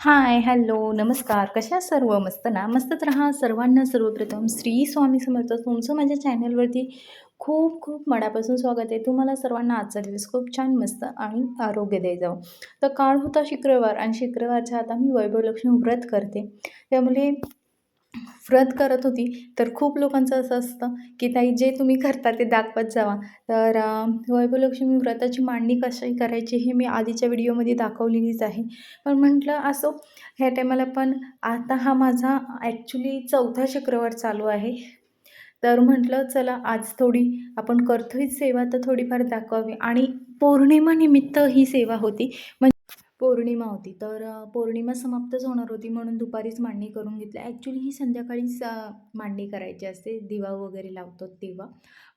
Hi hello नमस्कार. कशा सर्व? मस्त ना? मस्तच राहा सर्वांना सर्वप्रथम. श्री स्वामी समर्थ. तुमचं माझ्या चॅनलवरती खूप खूप मनापासून स्वागत आहे. तुम्हाला सर्वांना आजचा दिवस खूप छान मस्त आणि आरोग्यदायी जावं तर काळ होता शुक्रवार आणि शुक्रवारच्या आता मी वैभवलक्ष्मी व्रत करते. त्यामुळे व्रत करत होती तर खूप लोकांचं असं असतं की ताई जे तुम्ही करता ते दाखवत जावा. तर वैभवलक्ष्मी व्रताची मांडणी कशी करायची हे मी आधीच्या व्हिडिओमध्ये दाखवलेलीच आहे. पण म्हटलं असो ह्या टायमाला पण आता हा माझा ॲक्च्युली चौथा शुक्रवार चालू आहे. तर म्हटलं चला आज थोडी आपण करतोय सेवा तर थोडीफार दाखवावी. आणि पौर्णिमानिमित्त ही सेवा होती. पौर्णिमा होती. तर पौर्णिमा समाप्तच होणार होती म्हणून दुपारीच मांडणी करून घेतली. ॲक्च्युली ही संध्याकाळीच मांडणी करायची असते. दिवा वगैरे लावतो तेव्हा.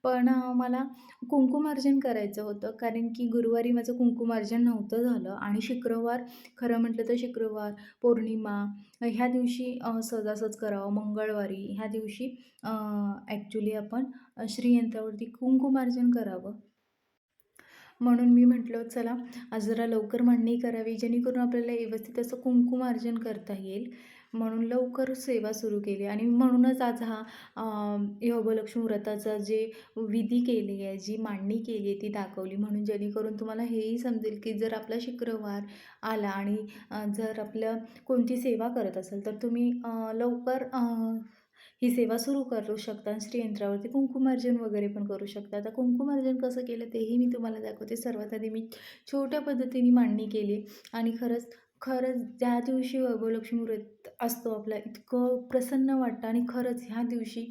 पण मला कुंकुमार्जन करायचं होतं. कारण की गुरुवारी माझं कुंकुमार्जन नव्हतं झालं. आणि शुक्रवार खरं म्हटलं तर शुक्रवार पौर्णिमा ह्या दिवशी सहजासहज करावं. मंगळवारी ह्या दिवशी ॲक्च्युली आपण श्रीयंत्रावरती कुंकुमार्जन करावं. म्हणून मी म्हटलं चला आज जरा लवकर मांडणी करावी जेणेकरून आपल्याला व्यवस्थित असं कुंकुमार्जन करता येईल. म्हणून लवकर सेवा सुरू केली. आणि म्हणूनच आज हा योगलक्ष्मी व्रताचा जे विधी केली आहे जी मांडणी केली आहे ती दाखवली. म्हणून जेणेकरून तुम्हाला हेही समजेल की जर आपला शुक्रवार आला आणि जर आपलं कोणती सेवा करत असेल तर तुम्ही लवकर ही सेवा सुरू करू शकता आणि श्रीयंत्रावरती कुंकुमार्जन वगैरे पण करू शकता. आता कुंकुमार्जन कसं केलं तेही मी तुम्हाला दाखवते. सर्वात आधी मी छोट्या पद्धतीने मांडणी केली आणि खरंच खरंच ज्या दिवशी वैभवलक्ष्मी व्रत असतो आपला इतकं प्रसन्न वाटतं. आणि खरंच ह्या दिवशी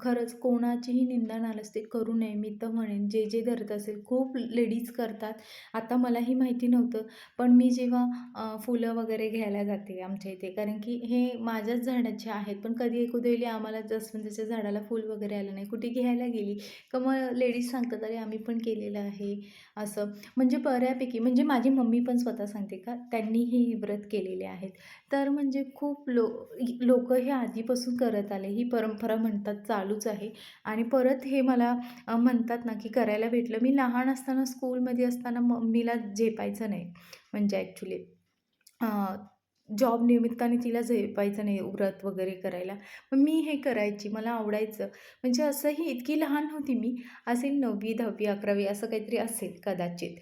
खरंच कोणाचीही निंदा नालस्ती करू नये. मी तर म्हणेन जे जे धरत असेल खूप लेडीज करतात. आता मलाही माहिती नव्हतं पण मी जेव्हा फुलं वगैरे घ्यायला जाते आमच्या इथे कारण की हे माझ्याच झाडाचे आहेत. पण कधी एकुदवेळी आम्हाला जास्वंदीच्या झाडाला फूल वगैरे आलं नाही. कुठे घ्यायला गेली? का मग लेडीज सांगतात अरे आम्ही पण केलेलं आहे. असं. म्हणजे बऱ्यापैकी म्हणजे माझी मम्मी पण स्वतः सांगते का त्यांनीही हे व्रत केलेले आहेत. तर म्हणजे खूप लो लोक हे आधीपासून करत आले. ही परंपरा म्हणतात चालूच आहे. आणि परत हे मला म्हणतात ना की करायला भेटलं. मी लहान असताना स्कूलमध्ये असताना मम्मीला झेपायचं नाही. म्हणजे ॲक्च्युली जॉब निमित्ताने तिला झेपायचं नाही व्रत वगैरे करायला. मग मी हे करायची. मला आवडायचं. म्हणजे असंही इतकी लहान होती मी. असेल नववी दहावी अकरावी असं काहीतरी असेल कदाचित.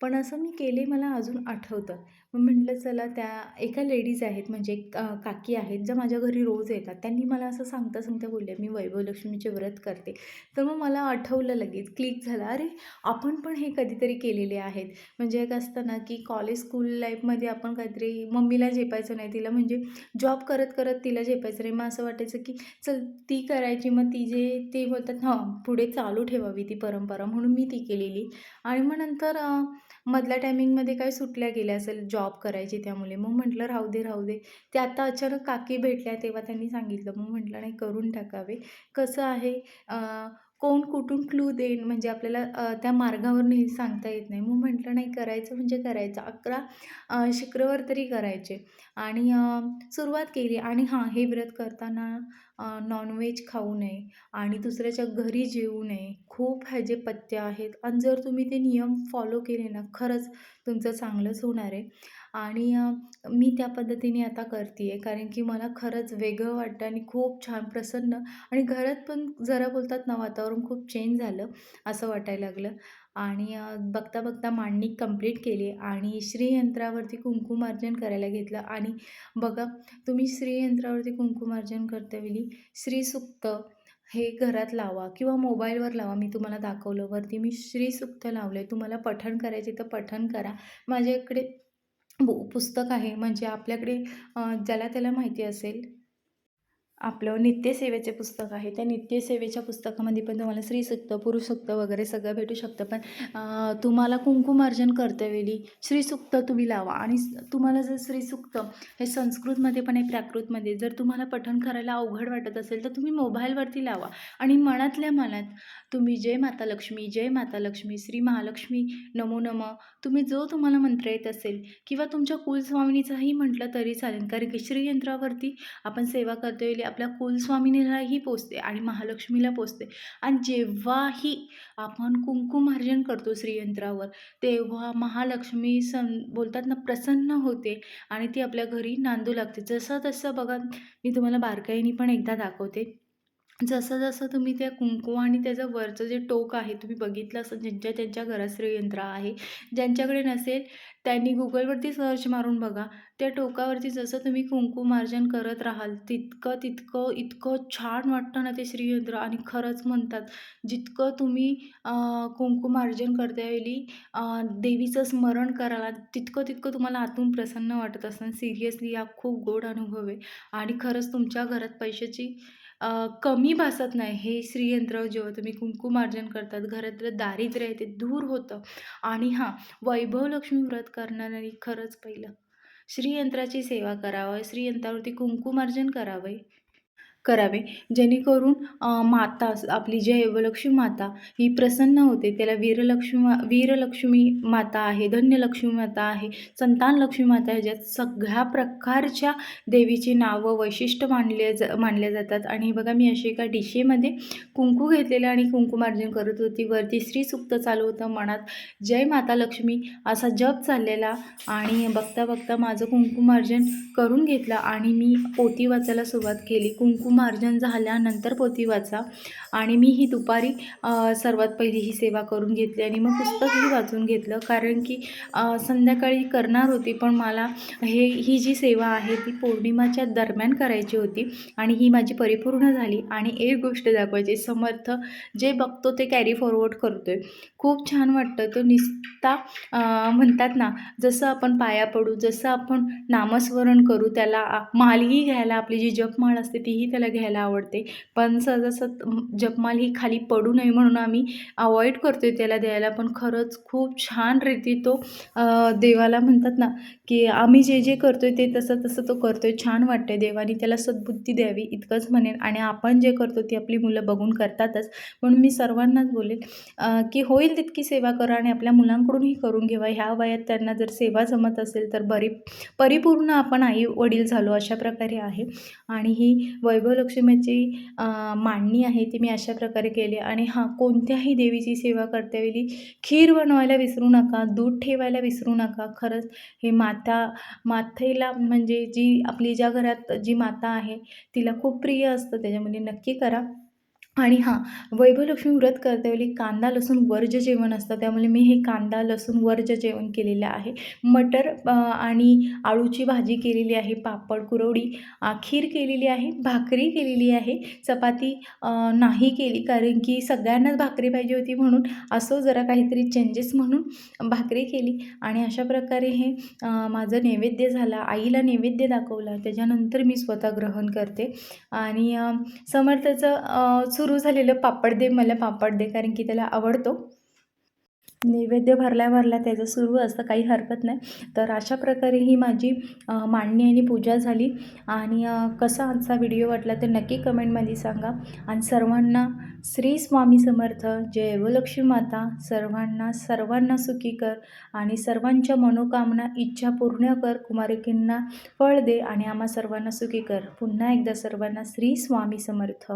पण असं मी केले मला अजून आठवतं. मग म्हटलं चला त्या एका लेडीज आहेत म्हणजे एक, काकी आहेत ज्या माझ्या घरी रोज येतात. त्यांनी मला असं सांगता सांगता बोलले मी वैभवलक्ष्मीचे व्रत करते. तर मग मला आठवलं लगेच क्लिक झालं. अरे आपण पण हे कधीतरी केलेले आहेत. म्हणजे एक असतं ना की कॉलेज स्कूल लाईफमध्ये आपण काहीतरी मम्मीला झेपायचं नाही तिला म्हणजे जॉब करत करत तिला झेपायचं नाही. मग असं वाटायचं की चल ती करायची. मग ती जे ते बोलतात हां पुढे चालू ठेवावी ती परंपरा. म्हणून मी ती केलेली. आणि मग नंतर मधल्या टायमिंगमध्ये काय सुटल्या गेल्या असेल जॉब जॉब करायची त्यामुळे. मग म्हटलं राहू दे राहू दे. ते आता अचानक काकी भेटल्या तेव्हा त्यांनी सांगितलं. मग म्हटलं नाही करून टाकावे. कसं आहे कोण कुठून क्लू देईन? म्हणजे आपल्याला त्या मार्गावर नेहमी सांगता येत नाही. मग म्हटलं नाही करायचं म्हणजे करायचं. अकरा अ, शुक्रवार तरी करायचे. आणि सुरुवात केली. आणि हां हे व्रत करताना नॉनव्हेज खाऊ नये आणि दुसऱ्याच्या घरी जेवू नये. खूप ह्याचे पथ्य आहेत. आणि जर तुम्ही ते नियम फॉलो केले ना खरंच तुमचं चांगलंच होणार आहे. आणि मी त्या पद्धतीने आता करते आहे कारण की मला खरंच वेगळं वाटतं आणि खूप छान प्रसन्न आणि घरात पण जरा बोलतात ना वातावरण खूप चेंज झालं असं वाटायला लागलं. आणि बघता बघता मांडणी कंप्लीट केली आणि श्रीयंत्रावरती कुंकुमार्जन करायला घेतलं. आणि बघा तुम्ही श्रीयंत्रावरती कुंकुमार्जन करतेवेळी श्रीसुक्त हे घरात लावा किंवा मोबाईलवर लावा मी तुम्हाला दाखवलं. वरती मी श्रीसुक्त लावलं आहे तुम्हाला पठण करायचे तर पठण करा. माझ्याकडे बु पुस्तक आहे. म्हणजे आपल्याकडे ज्याला त्याला माहिती असेल आपलं नित्यसेवेचे पुस्तक आहे. त्या नित्यसेवेच्या पुस्तकामध्ये पण तुम्हाला स्त्रीसुक्त पुरुषसुक्त वगैरे सगळं भेटू शकतं. पण तुम्हाला कुंकुमार्जन करतेवेळी श्रीसुक्त तुम्ही लावा. आणि तुम्हाला जर श्रीसुक्त हे संस्कृतमध्ये पण आहे प्राकृतमध्ये जर तुम्हाला पठण करायला अवघड वाटत असेल तर तुम्ही मोबाईलवरती लावा. आणि मनातल्या मनात तुम्ही जय माता लक्ष्मी जय माता लक्ष्मी श्री महालक्ष्मी नमो नम तुम्ही जो तुम्हाला मंत्र येत असेल किंवा तुमच्या कुलस्वामिनीचाही म्हटलं तरी चालेल. कारण की श्रीयंत्रावरती आपण सेवा करतेवेळी आपल्या कुलस्वामिनीलाही पोचते आणि महालक्ष्मीला पोचते. आणि जेव्हाही आपण कुंकुमार्जन करतो श्रीयंत्रावर तेव्हा महालक्ष्मी सं बोलतात ना प्रसन्न होते आणि ती आपल्या घरी नांदू लागते. जसं तसं बघा मी तुम्हाला बारकाईनी पण एकदा दाखवते. जसं जसं तुम्ही त्या कुंकू आणि त्याचं वरचं जे टोक आहे तुम्ही बघितलं असं ज्यांच्या त्यांच्या घरात श्रीयंत्र आहे ज्यांच्याकडे नसेल त्यांनी गुगलवरती सर्च मारून बघा. त्या टोकावरती जसं तुम्ही कुंकू मार्जन करत राहाल तितकं तितकं इतकं छान वाटतं ना ते श्रीयंत्र. आणि खरंच म्हणतात जितकं तुम्ही कुंकुमार्जन करतेवेळी देवीचं स्मरण कराल तितकं तितकं तुम्हाला आतून प्रसन्न वाटत असतं सिरियसली हा खूप गोड अनुभव आहे. आणि खरंच तुमच्या घरात पैशाची कमी भासत नाही. हे श्रीयंत्र जेव्हा तुम्ही कुंकुमार्जन करतात घरातलं दारिद्र्य आहे ते दूर होतं. आणि हां वैभव लक्ष्मी व्रत करणाऱ्यांनी खरंच पहिलं. श्रीयंत्राची सेवा करावं श्रीयंत्रावरती कुंकुमार्जन करावे. करावे. जेणेकरून माता आपली जी वलक्ष्मी माता ही प्रसन्न होते. त्याला वीरलक्ष्मी वीरलक्ष्मी माता आहे धन्यलक्ष्मी माता आहे संतान लक्ष्मी माता ह्याच्यात सगळ्या प्रकारच्या देवीची नावं वैशिष्ट्य मानले ज मानल्या जातात. आणि बघा मी अशी एका डिशेमध्ये कुंकू घेतलेलं आणि कुंकुमार्जन करत होती. वरती श्री सुक्त चालू होतं मनात. जय माता लक्ष्मी असा जप चाललेला आणि बघता बघता माझं कुंकुमार्जन करून घेतलं आणि मी पोती वाचायला सुरुवात केली. कुंकू कुंकुमार्जन झाल्यानंतर पोथी वाचा. आणि मी ही दुपारी सर्वात पहिली ही सेवा करून घेतली आणि मग पुस्तकही वाचून घेतलं. कारण की संध्याकाळी करणार होती पण मला हे ही जी सेवा आहे ती पौर्णिमाच्या दरम्यान करायची होती आणि ही माझी परिपूर्ण झाली. आणि एक गोष्ट दाखवायची समर्थ जे बघतो ते कॅरी फॉरवर्ड करतो आहे खूप छान वाटतं तो निस्ता म्हणतात ना जसं आपण पाया पडू जसं आपण नामस्मरण करू त्याला मालही घ्यायला आपली जी जपमाळ असते तीही त्याला घ्यायला आवडते. पण सहजासहज जपमाल ही खाली पडू नये म्हणून आम्ही अवॉइड करतो आहे त्याला द्यायला. पण खरंच खूप छान रीती तो देवाला म्हणतात ना की आम्ही जे जे करतो आहे ते तसं तसं तो करतो आहे छान वाटतं आहे देवानी त्याला सद्बुद्धी द्यावी इतकंच म्हणेन. आणि आपण जे करतो ती आपली मुलं बघून करतातच. म्हणून मी सर्वांनाच बोलेल की होईल तितकी सेवा करा आणि आपल्या मुलांकडूनही करून घेवा. ह्या वयात त्यांना जर सेवा जमत असेल तर बरी परिपूर्ण आपण आई वडील झालो अशा प्रकारे आहे. आणि ही वैभव लक्ष्मीची मांडणी आहे ती मी अशा प्रकारे केली. आणि हां कोणत्याही देवीची सेवा करतेवेळी खीर बनवायला विसरू नका दूध ठेवायला विसरू नका. खरंच हे माता मातेला म्हणजे जी आपली ज्या घरात जी माता आहे तिला खूप प्रिय असतं. त्याच्यामध्ये नक्की करा. आणि हां वैभवलक्ष्मी व्रत करतेवेळी कांदा लसूण वर्ज जेवण असतं. त्यामुळे मी हे कांदा लसूण वर्ज जेवण केलेलं आहे. मटर आणि आळूची भाजी केलेली आहे पापड कुरवडी खीर केलेली आहे भाकरी केलेली आहे चपाती नाही केली कारण की सगळ्यांनाच भाकरी पाहिजे होती म्हणून असं जरा काहीतरी चेंजेस म्हणून भाकरी केली. आणि अशा प्रकारे हे माझं नैवेद्य झाला. आईला नैवेद्य दाखवला. त्याच्यानंतर मी स्वतः ग्रहण करते. आणि समर्थाचं सुरू झालेलं पापड दे मला पापड दे कारण की त्याला आवडतो. नैवेद्य भरल्या भरल्या त्याचं सुरू असतं काही हरकत नाही. तर अशा प्रकारे ही माझी मांडणी आणि पूजा झाली. आणि कसा आजचा व्हिडिओ वाटला तर नक्की कमेंटमध्ये सांगा. आणि सर्वांना श्री स्वामी समर्थ जय माता सर्वांना सर्वांना सुखी कर आणि सर्वांच्या मनोकामना इच्छा पूर्ण कर कुमारिकींना फळ दे आणि आम्हा सर्वांना सुखी कर. पुन्हा एकदा सर्वांना श्री स्वामी समर्थ.